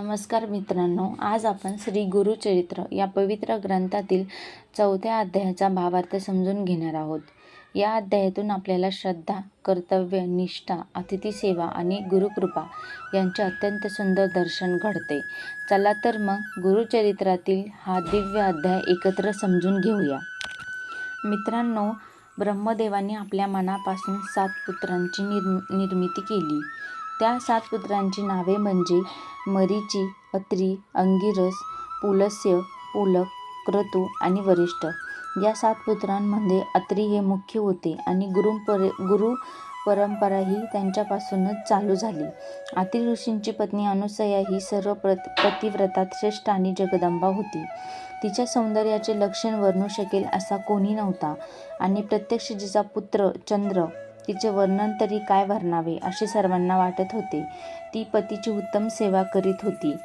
नमस्कार मित्रांनो आज आपण श्री गुरुचरित्र या पवित्र ग्रंथातील चौथ्या अध्यायाचा भावार्थ समजून घेणार आहोत. या अध्यायातून आपल्याला श्रद्धा कर्तव्य निष्ठा अतिथीसेवा आणि गुरुकृपा यांचे अत्यंत सुंदर दर्शन घडते. चला तर मग गुरुचरित्रातील हा दिव्य अध्याय एकत्र समजून घेऊया. मित्रांनो ब्रह्मदेवाने आपल्या मनापासून सात पुत्रांची निर्म निर्मिती केली. त्या सात पुत्रांची नावे म्हणजे मरीची अत्री अंगिरस पुलस्य पुलक क्रतू आणि वरिष्ठ. या सात पुत्रांमध्ये अत्री हे मुख्य होते आणि गुरु पर गुरु परंपराही त्यांच्यापासूनच चालू झाली. अत्री ऋषींची पत्नी अनुसया ही सर्व प्रत पतिव्रतात श्रेष्ठ आणि जगदंबा होती. तिच्या सौंदर्याचे लक्षण वर्णू शकेल असा कोणी नव्हता. आणि प्रत्यक्ष जिचा पुत्र चंद्र तिचे वर्णन तरी काय भरणावे असे सर्वांना वाटत होते. ती पतीची उत्तम सेवा करीत होती.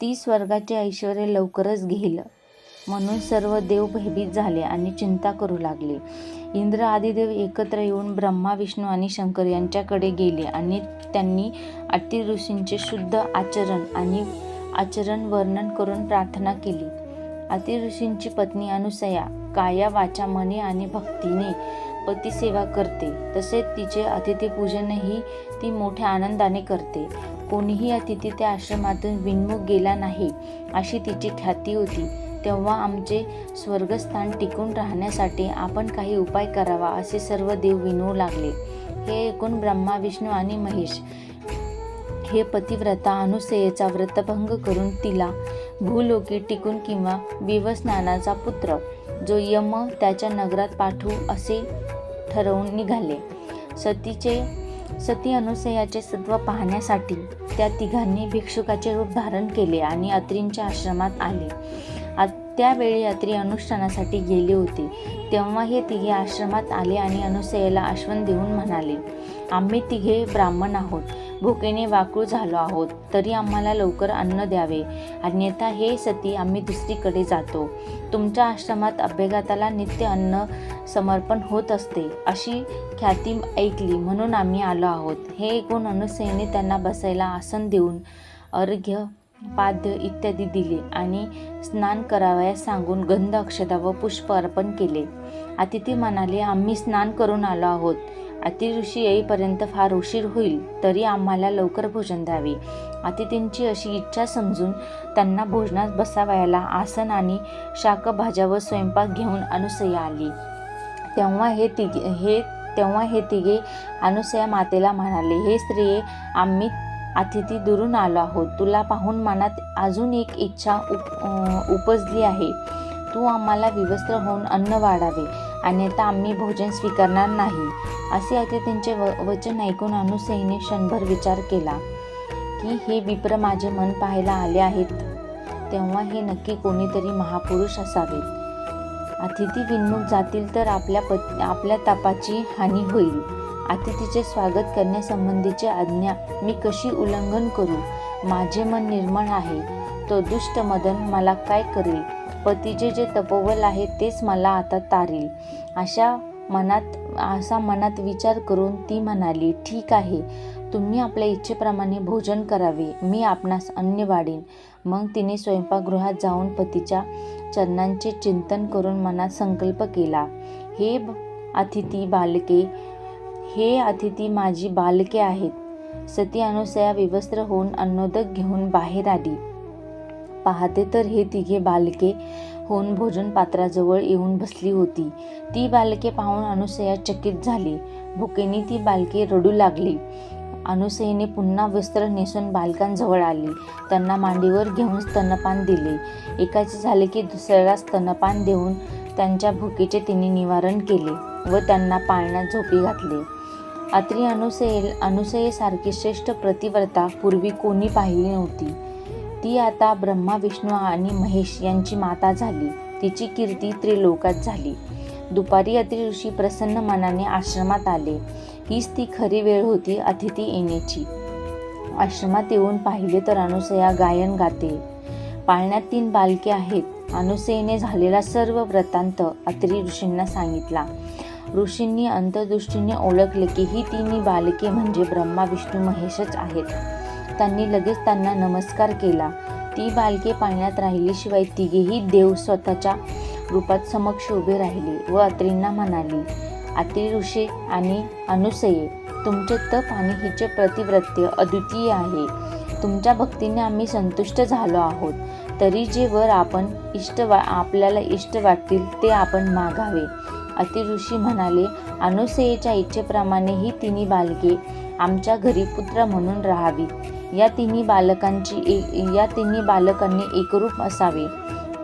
ती स्वर्गाचे ऐश्वर लवकरच घेईल. म्हणून सर्व देव भयभीत झाले आणि चिंता करू लागले. इंद्र आदिदेव एकत्र येऊन ब्रह्मा विष्णू आणि शंकर यांच्याकडे गेले आणि त्यांनी अति ऋषींचे शुद्ध आचरण आणि आचरण वर्णन करून प्रार्थना केली. अति ऋषींची पत्नी अनुसया काया वाचा मने आणि भक्तीने पतिसेवा करते. तसेच तिचे अतिथीपूजनही ती मोठ्या आनंदाने करते. कोणीही अतिथी त्या आश्रमातून विनमुख गेला नाही अशी तिची ख्याती होती. तेव्हा आमचे स्वर्गस्थान टिकून राहण्यासाठी आपण काही उपाय करावा असे सर्व देव विनवू लागले. हे ऐकून ब्रह्मा विष्णू आणि महेश हे पतिव्रता अनुसयेचा व्रतभंग करून तिला भूलोकी टिकून किंवा विवस्नानाचा पुत्र जो यम त्याच्या नगरात पाठवू असे ठरवून निघाले. सतीचे सती अनुसयाचे सत्व पाहण्यासाठी त्या तिघांनी भिक्षुकाचे रूप धारण केले आणि अत्रींच्या आश्रमात आले. त्यावेळी यात्री अनुष्ठानासाठी गेले होते. तेव्हा हे तिघे आश्रमात आले आणि अनुसयाला आश्वन देऊन म्हणाले आम्ही तिघे ब्राह्मण आहोत. भुकेने वाकूळ झालो आहोत. तरी आम्हाला लवकर अन्न द्यावे. अन्यथा हे सती आम्ही दुसरीकडे जातो. तुमच्या आश्रमात अभ्यगाताला नित्य अन्न समर्पण होत असते. अशी ख्याती ऐकली. म्हणून आम्ही आलो आहोत. हे ऐकून अनुसयेने त्यांना बसायला आसन देऊन अर्घ्य पाद्य इत्यादी दिले आणि स्नान करावयास सांगून गंध अक्षता व पुष्प अर्पण केले. अतिथी म्हणाले आम्ही स्नान करून आलो आहोत. अतिऋषी येईपर्यंत फार उशीर होईल तरी आम्हाला लवकर भोजन द्यावे. अतिथींची अशी इच्छा समजून त्यांना भोजनात बसावयाला आसन आणि शाकभाज्या व स्वयंपाक घेऊन अनुसया आली. तेव्हा हे तिघे हे तेव्हा हे तिघे अनुसया मातेला म्हणाले हे स्त्रिये आम्ही अतिथी दुरून आलो आहोत. तुला पाहून मनात अजून एक इच्छा उप उपजली आहे. तू आम्हाला विवस्त्र होऊन अन्न वाढावे अन्यथा आम्ही भोजन स्वीकारणार नाही. असे अतिथींचे व वचन ऐकून अनुसईने क्षणभर विचार केला की हे विप्र माझे मन पाहायला आले आहेत. तेव्हा हे नक्की कोणीतरी महापुरुष असावेत अतिथी विनमुख जातील तर आपल्या पत आपल्या तापाची हानी होईल. अतिथीचे स्वागत करण्यासंबंधीची आज्ञा मी कशी उल्लंघन करू? माझे मन निर्मळ आहे. तो दुष्ट मदन मला काय करेल? पतीचे जे तपोबल आहे तेच मला आता तारील. अशा मनात असा मनात विचार करून ती म्हणाली ठीक आहे. तुम्ही आपल्या इच्छेप्रमाणे भोजन करावे. मी आपणास अन्न वाढीन. मग तिने स्वयंपाकगृहात जाऊन पतीच्या चरणांचे चिंतन करून मनात संकल्प केला. हे अतिथी बालके हे अतिथी माझी बालके आहेत. सती अनुसया विवस्त्र होऊन अन्नोदक घेऊन बाहेर आली. पाहते तर हे तिघे बालके होऊन भोजन पात्राजवळ येऊन बसली होती. ती बालके पाहून अनुसया चकित झाली. भुकेने ती बालके रडू लागली. अनुसयेने पुन्हा वस्त्र नेसून बालकांजवळ आली. त्यांना मांडीवर घेऊन स्तनपान दिले. एकाचे झाले की दुसऱ्याला स्तनपान देऊन त्यांच्या भुकेचे तिने निवारण केले व त्यांना पाळण्यात झोपी घातले. अत्री अनुसयेल अनुसयेसारखी श्रेष्ठ प्रतिव्रता पूर्वी कोणी पाहिली नव्हती. ती आता ब्रह्मा विष्णू आणि महेश यांची माता झाली. तिची कीर्ती त्रिलोकात झाली. दुपारी अत्री ऋषी प्रसन्न मनाने आश्रमात आले. हीच ती खरी वेळ होती अतिथी येण्याची. आश्रमात येऊन पाहिले तर अनुसया गायन गाते. पाळण्यात तीन बालके आहेत. अनुसयेने झालेला सर्व वृत्तांत अत्री ऋषींना सांगितला. ऋषींनी अंतर्दृष्टीने ओळखले की ही तिन्ही बालके म्हणजे ब्रह्मा विष्णू महेशच आहेत. त्यांनी लगेच त्यांना नमस्कार केला. ती बालके पाण्यात राहिलीशिवाय तिघेही देव स्वतःच्या रूपात समक्ष उभे राहिले व अत्रींना म्हणाली अत्री ऋषी आणि अनुसये तुमचे तप आणि हिचे प्रतिव्रत्य अद्वितीय आहे. तुमच्या भक्तीने आम्ही संतुष्ट झालो आहोत. तरी जे वर आपण इष्ट वा आपल्याला इष्ट वाटतील ते आपण मागावे. अति ऋषी म्हणाले अनुसयेच्या इच्छेप्रमाणे ही तिन्ही बालके आमच्या घरी पुत्र म्हणून राहावी या तिन्ही बालकांची ए या तिन्ही बालकांनी एकरूप असावे.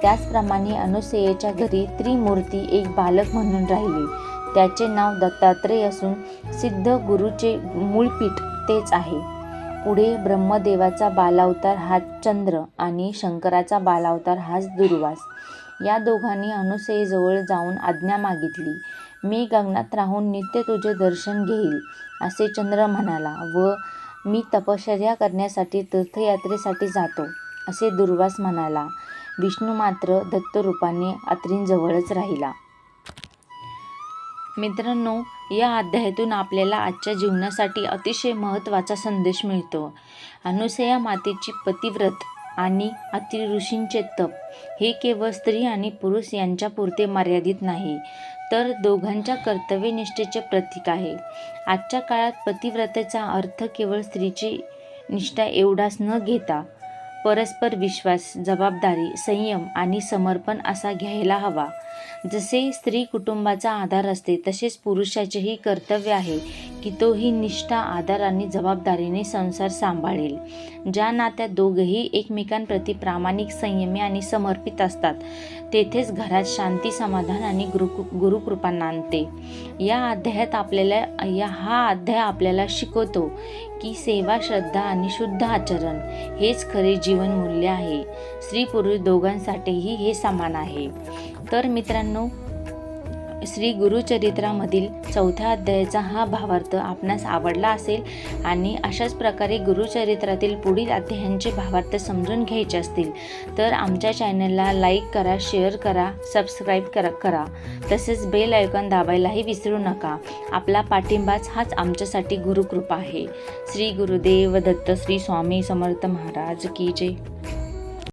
त्याचप्रमाणे अनुसयेच्या घरी त्रिमूर्ती एक बालक म्हणून राहिले. त्याचे नाव दत्तात्रय असून सिद्ध गुरुचे मूळपीठ तेच आहे. पुढे ब्रह्मदेवाचा बालावतार हाच चंद्र आणि शंकराचा बालावतार हाच दुर्वास. या दोघांनी अनुसयेजवळ जाऊन आज्ञा मागितली. मी गगनात राहून नित्य तुझे दर्शन घेईल असे चंद्र म्हणाला. व मी तपश्चर्या करण्यासाठी तीर्थयात्रेसाठी जातो असे दुर्वास म्हणाला. विष्णू मात्र दत्तरूपाने अत्रींजवळच राहिला. मित्रांनो या अध्यायातून आपल्याला आजच्या जीवनासाठी अतिशय महत्त्वाचा संदेश मिळतो. अनुसया मातेची पतिव्रत आणि अति ऋषींचे तप. हे केवळ स्त्री आणि पुरुष यांच्या पुरते मर्यादित नाही तर दोघांच्या कर्तव्यनिष्ठेचे प्रतीक आहे. आजच्या काळात पतिव्रतेचा अर्थ केवळ स्त्रीची निष्ठा एवढाच न घेता परस्पर विश्वास जबाबदारी संयम आणि समर्पण असा घ्यायला हवा. जसे स्त्री कुटुंबाचा आधार असते तसेच पुरुषाचेही कर्तव्य आहे की तोही निष्ठा आदर आणि जबाबदारीने संसार सांभाळेल. ज्या नात्यात दोघेही एकमेकांप्रती प्रामाणिक संयमी आणि समर्पित असतात तेथेच घरात शांती समाधान आणि गुरु गुरुकृपा नांदते या अध्यायात आपल्याला या हा अध्याय आपल्याला शिकवतो की सेवा श्रद्धा आणि शुद्ध आचरण हेच खरे जीवनमूल्य आहे. स्त्री पुरुष दोघांसाठीही हे समान आहे. तर मित्रांनो श्री गुरुचरित्रामधील चौथ्या अध्यायाचा हा भावार्थ आपणास आवडला असेल आणि अशाच प्रकारे गुरुचरित्रातील पुढील अध्यायांचे भावार्थ समजून घ्यायचे असतील तर आमच्या चॅनलला लाईक करा शेअर करा सबस्क्राईब करा करा. तसेच बेल आयकॉन दाबायलाही विसरू नका. आपला पाठिंबाच हाच आमच्यासाठी गुरुकृपा आहे. श्री गुरुदेव दत्त श्री स्वामी समर्थ महाराज की जय.